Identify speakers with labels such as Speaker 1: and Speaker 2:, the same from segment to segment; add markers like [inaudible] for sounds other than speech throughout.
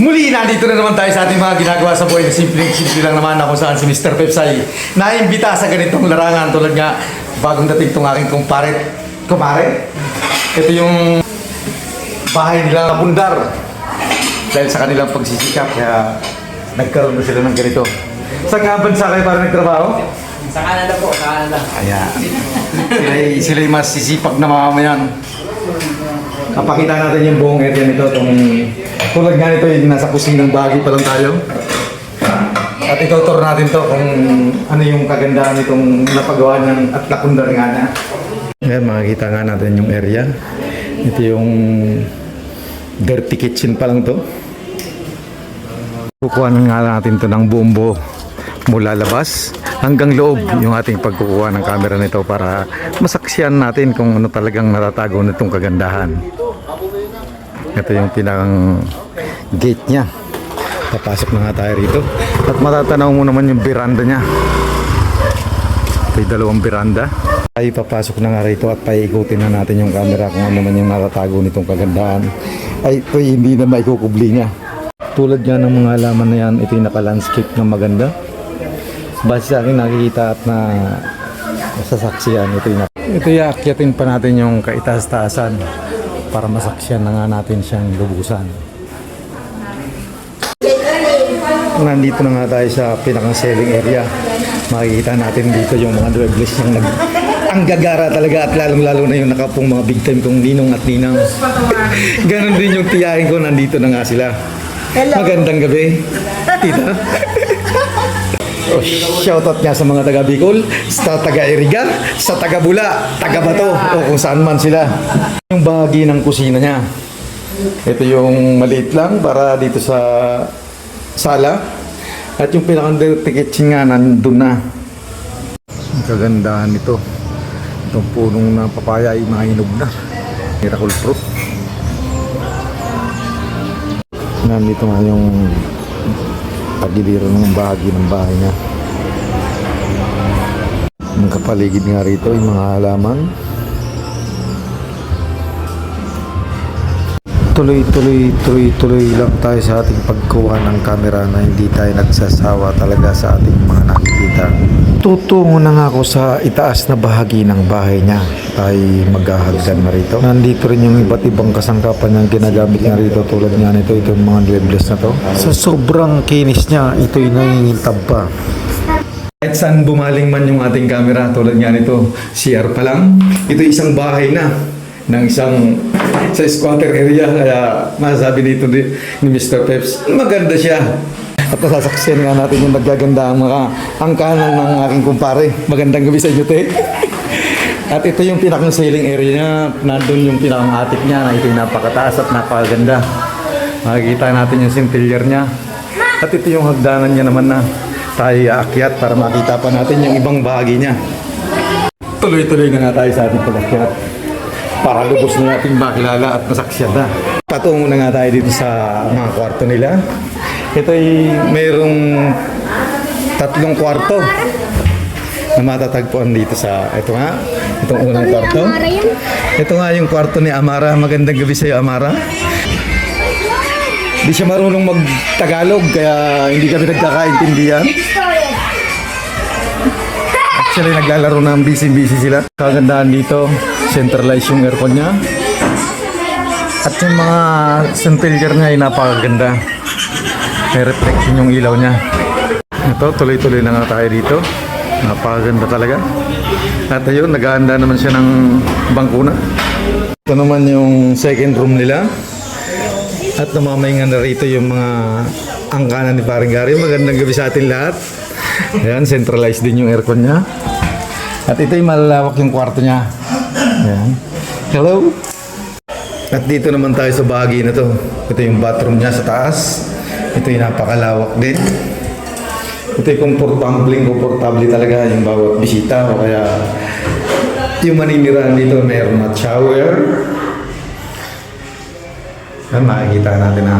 Speaker 1: Muli, nandito na naman tayo sa ating mga ginagawa sa buhay. Simple-simple lang naman ako saan si Mr. Peps ay naimbita sa ganitong larangan tulad nga bagong dating itong aking kumpare. Kumare? Ito yung bahay nila Pundar. Dahil sa kanilang pagsisikap, kaya nagkaroon na sila ng ganito. Sa nga bansa kayo para nagtrabaho?
Speaker 2: Sa Canada po, sa Canada.
Speaker 1: Ayan. sila'y, sila'y masisipag na mamamayan. Kapakita natin yung buong area nito. Itong, tulad nga nito, yung nasa kusinang bahagi pa lang tayo. At itutur natin to kung ano yung kagandahan nitong napagawa ng at lakundar nga na. Ayan, makikita nga natin yung area. Ito yung dirty kitchen pa lang to. Kukuha nga natin to ng buong buo mula labas hanggang loob yung ating pagkukuha ng camera nito para masaksiyan natin kung ano talagang natatago nitong kagandahan. Ito yung pinakang gate niya. Papasok na nga tayo rito. At matatanaw mo naman yung veranda niya. Ito yung dalawang veranda. Ay papasok na nga rito at paikutin na natin yung camera kung ano man yung natatago nitong kagandahan. Ay ito hindi na maikukubli niya. Tulad nga ng mga halaman na yan, ito yung naka-landscape na maganda. Base sa akin nakikita at na masasaksiyan ito yung ito yung akyatin pa natin yung kaitaas-taasan para masaksiyan na nga natin siyang lubusan. Nandito na nga tayo sa pinakang selling area. Makikita natin dito yung mga dwellers yung nag ang gagara talaga at lalong-lalo na yung nakapong mga big time kong ninong at ninang. [laughs] Ganon din yung tiyahin ko, nandito na nga sila. Magandang gabi, tita. Oh, shoutout nga sa mga taga Bicol, sa taga Iriga, sa taga Bula, taga Bato, o kung saan man sila. Yung bahagi ng kusina niya. Ito yung maliit lang para dito sa sala. At yung pinakang kitchen nga, nandun na. Ang kagandahan nito. Itong punong na papaya ay mga hinog na. Miracle fruit. Nandito nga yung tagiliro ng bahagi ng bahay niya. Ang kapaligid nga rito yung mga halaman. Tuloy-tuloy, tuloy-tuloy lang tayo sa ating pagkuha ng camera na hindi tayo nagsasawa talaga sa ating mga nakikita. Tutungo na nga ako sa itaas na bahagi ng bahay niya. Tayo maghahagdan na rito. Nandito rin yung iba't ibang kasangkapan niyang ginagamit niya rito tulad nga nito itong mga dwebles na to. Sa sobrang kinis niya, ito'y nangingintab pa. Kahit saan bumaling man yung ating camera, tulad nga nito, CR pa lang, ito isang bahay na ng isang [laughs] sa squatter area kaya masasabi dito ni, ni Mr. Peps maganda siya. At nasasaksiyan nga natin yung naggaganda ang mga angkanan ng aking kumpare. Magandang gabi sa inyo te. [laughs] At ito yung pinakang sailing area niya. Nandun yung pinakang attic niya. Ito yung napakataas at napakaganda. Makikita natin yung sintilyer niya. At ito yung hagdanan niya naman na tayo aakyat para makita pa natin yung ibang bahagi niya. Tuloy-tuloy na nga tayo sa ating pag-akyat para lubos na nating makilala at masaksyan na. Patungo na nga tayo dito sa mga kwarto nila. Ito ay mayroong tatlong kwarto na matatagpuan dito sa ito nga, itong unang kwarto. Ito nga yung kwarto ni Amara. Magandang gabi sa iyo, Amara. Di siya marunong mag-Tagalog kaya hindi kami nagkakaintindihan. Actually, naglalaro ng busy-busy sila. Kagandahan dito, centralized yung aircon niya. At yung mga centillier niya ay napakaganda. May reflection yung ilaw niya. Ito, tuloy-tuloy na nga tayo dito. Napakaganda talaga. At ayun, naghahanda naman siya ng bangkuna. Ito naman yung second room nila. At namamahinga na rito yung mga angkanan ni Paring Gary. Magandang gabi sa atin lahat. Ayan, centralized din yung aircon niya. At ito yung malalawak yung kwarto niya. Ayan. Hello? At dito naman tayo sa bahagi na to. Ito yung bathroom niya sa taas. Ito yung napakalawak din. Ito yung komportable, komportable talaga yung bawat bisita o kaya yung maninirahan dito mayroon na shower. Yan, makikita natin na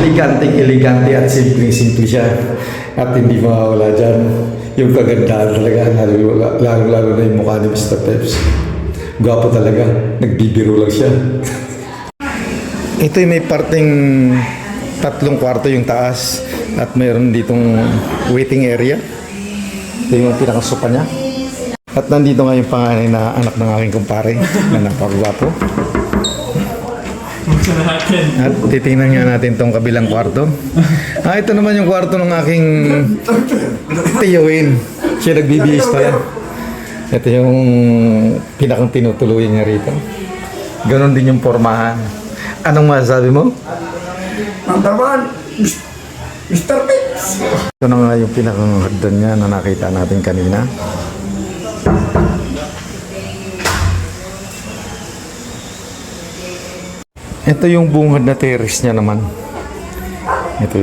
Speaker 1: eleganteng elegante at simpleng simple siya. At hindi mawawala dyan yung kagandahan talaga, lalo, lalo, lalo na yung mukha ni Mr. Peps. Gwapo talaga, nagbibiro lang siya. [laughs] Ito yung may parteng tatlong kwarto yung taas at mayroon ditong waiting area. Ito yung pinakasupa niya. At nandito nga yung panganay na anak ng aking kumpare na napakagwapo. At titingnan nga natin tong kabilang kwarto. Ah, ito naman yung kwarto ng aking tiyuin. Siya nagbibihis pala. Ito yung pinakang tinutuluyan niya rito. Ganon din yung pormahan. Anong masasabi mo?
Speaker 3: Andaman, Mr. Pips.
Speaker 1: Ito na nga yung pinakang hagdan niya na nakita natin kanina. Ito yung bungad na terrace niya naman. Ito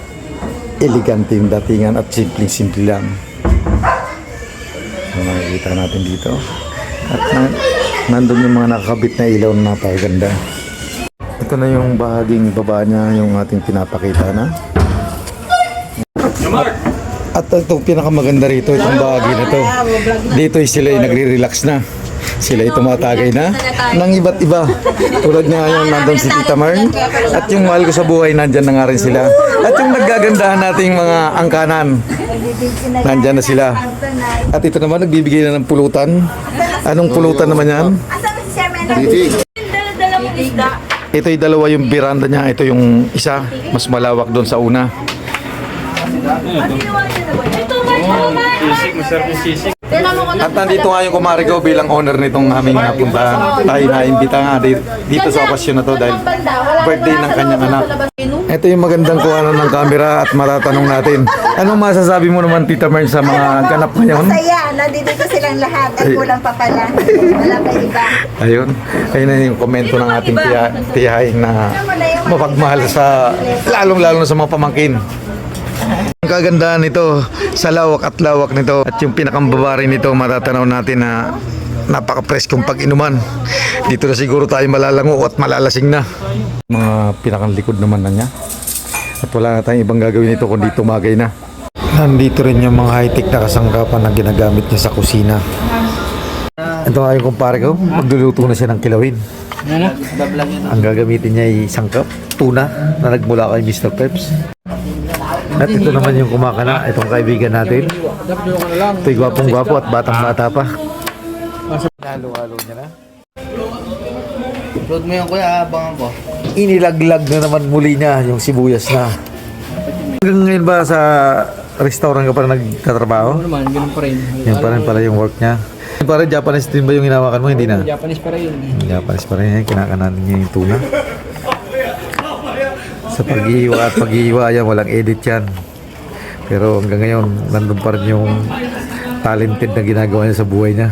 Speaker 1: elegante yung datingan at simple-simple lang. Ito makikita natin dito. At na, nandun yung mga nakakabit na ilaw na napakaganda. Ito na yung bahaging baba niya, yung ating pinapakita na. At ito pinakamaganda rito, itong bahagi na to. Dito sila ay nagre-relax na. Sila ay tumatagay na ng iba't iba. Tulad nga yung nandun si Tita Mern. At yung mahal ko sa buhay, nandyan na nga rin sila. At yung naggagandahan nating mga angkanan, nandyan na sila. At ito naman, nagbibigay na ng pulutan. Anong pulutan naman yan? Ito yung dalawa yung biranda niya. Ito yung isa, mas malawak doon sa una.
Speaker 4: Oh! Mark! Tingnan mo ko na.
Speaker 1: At nandito nga yung kumari ko bilang owner nitong aming napuntahan. Tayo na imbita nga di- dito sa okasyon na to dahil birthday ng kanyang anak. Ito yung magandang kuhanan ng camera at matatanong natin. Anong masasabi mo naman Tita Mern sa mga ganap ngayon?
Speaker 4: Masaya, nandito ko silang lahat. Ay, kulang pa pala. Wala pa iba.
Speaker 1: Ayun, ayun na yung komento ng ating tiya, tiyahin na mapagmahal sa, lalong-lalo na sa mga pamangkin. Ang kagandahan nito sa lawak at lawak nito at yung pinakambabari nito matatanaw natin na napaka-preskong pag-inuman. Dito na siguro tayo malalango at malalasing na. Mga pinakang likod naman na niya. At wala na tayong ibang gagawin nito kundi tumagay na. Nandito rin yung mga high-tech na kasangkapan na ginagamit niya sa kusina. Ito nga yung kumpare ko, magluluto na siya ng kilawin. Ang gagamitin niya ay sangkap, tuna, na nagmula kay Mr. Peps. At ito naman yung kumakana, itong kaibigan natin. Ito'y gwapong gwapo at batang bata pa. Halo-halo niya na.
Speaker 2: Load mo yan kuya, abangan ko.
Speaker 1: Inilaglag na naman muli niya yung sibuyas na. Hanggang ngayon ba sa restaurant ka pa nagtatrabaho?
Speaker 2: Ano naman, ganun pa rin.
Speaker 1: Yan pa rin pala yung work niya. Para Japanese din ba yung hinawakan mo? Hindi na.
Speaker 2: Japanese pa rin.
Speaker 1: Japanese pa rin yan. Kinakanan niya yung tuna. Sa paghihiwa at paghihiwa yan, walang edit yan. Pero hanggang ngayon, nandun pa rin yung talented na ginagawa niya sa buhay niya.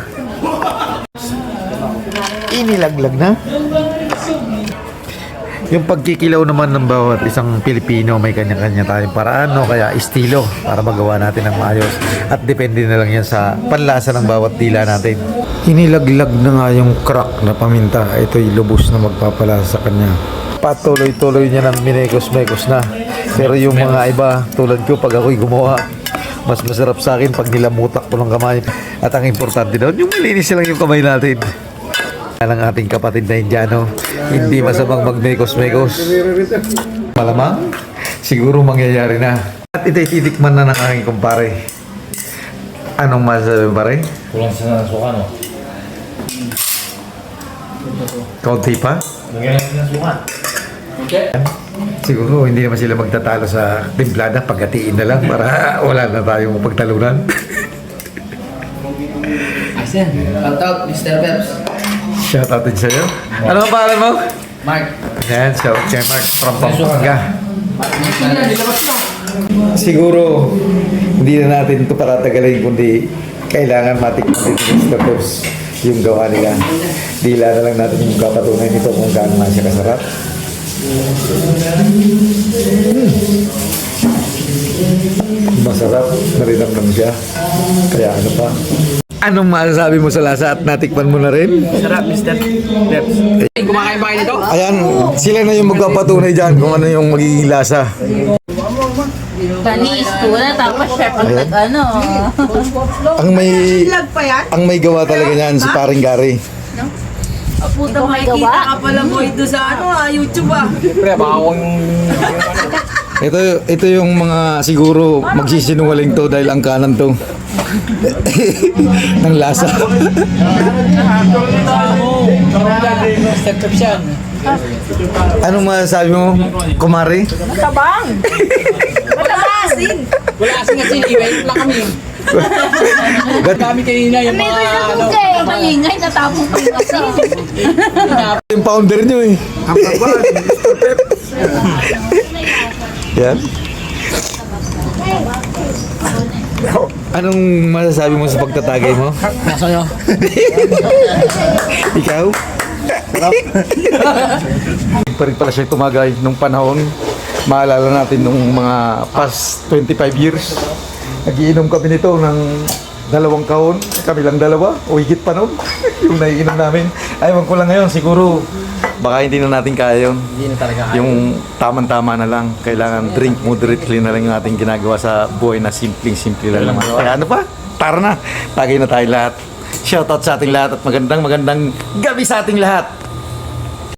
Speaker 1: Inilaglag na. Yung pagkikilaw naman ng bawat isang Pilipino may kanya-kanya tayong paraan no? kaya estilo para magawa natin ng maayos at depende na lang yan sa panlasa ng bawat dila natin. Inilaglag na nga yung crack na paminta. Ito'y lubos na magpapalasa sa kanya. Patuloy-tuloy niya ng minekos-mekos na. Pero yung mga iba tulad ko pag ako'y gumawa mas masarap sa akin pag nilamutak ko ng kamay. At ang importante doon, yung malinis lang yung kamay natin. Yan ang ating kapatid na Indiano. Hindi masamang magmekos-mekos. Malamang, siguro mangyayari na. At ito'y titikman na ng aking kumpare. Anong masasabi mo pare?
Speaker 5: Kulang sa suka, no?
Speaker 1: Kaunti pa?
Speaker 5: Lagyan natin ng suka.
Speaker 1: Siguro hindi naman sila magtatalo sa timplada. Paghatiin na lang para [laughs] wala na tayong pagtalunan.
Speaker 2: Asan? Shout out, Mr. Peps.
Speaker 1: Shout out din sa'yo. Ano ang pangalan mo?
Speaker 2: Mark.
Speaker 1: Yan, out kay Mark from Pampanga. Siguro, hindi na natin ito patatagalin kundi kailangan matikman ni Mr. Peps yung gawa nila. Dila na lang natin yung kapatunay nito kung gaano nga siya kasarap. Mm. Masarap, narinamnam siya. Kaya ano pa. Anong masasabi mo sa lasa at natikman mo na rin?
Speaker 2: Sarap, Mr. Peps. Kumakain ba kayo nito?
Speaker 1: Ayan, sila na yung magpapatunay dyan kung ano yung magiging lasa.
Speaker 6: Panis, tuna, tapos chef ang
Speaker 1: Ayan.
Speaker 6: ano.
Speaker 1: Ang may
Speaker 4: Vlog pa yan?
Speaker 1: ang may gawa talaga niyan si paring Gary.
Speaker 4: Puta, makikita ka pala mo ito sa ano ah, YouTube ah.
Speaker 2: Siyempre, baka kung... [laughs]
Speaker 1: Ito, ito yung mga siguro magsisinungaling to dahil ang kanan to. [laughs] ng lasa.
Speaker 2: Mr.
Speaker 1: Anong masasabi mo, kumari?
Speaker 6: Matabang! Matabasin!
Speaker 2: Wala kasi nga sili. Wait lang kami. Kami kanina yung
Speaker 6: May
Speaker 2: mga
Speaker 6: gusto
Speaker 2: ano.
Speaker 6: ko kayo. Maingay, natapong ko kasi.
Speaker 1: Yung founder nyo eh. Yan. Anong masasabi mo sa pagtatagay mo?
Speaker 2: Nasa nyo? [laughs]
Speaker 1: Ikaw? pa rin pala siya tumagay nung panahon. Maalala natin nung mga past 25 years. Nagiinom kami nito ng dalawang kahon. Kami lang dalawa o higit pa nun. [laughs] yung naiinom namin. Ayaw ko lang ngayon siguro baka hindi na natin kaya yun.
Speaker 2: Hindi na talaga kaya.
Speaker 1: Yung tamang-tama na lang. Kailangan drink moderately na lang yung ating ginagawa sa buhay na simpleng-simple lang naman. Kaya ano pa? Tara na. Tagay na tayo lahat. Shoutout sa ating lahat at magandang magandang gabi sa ating lahat.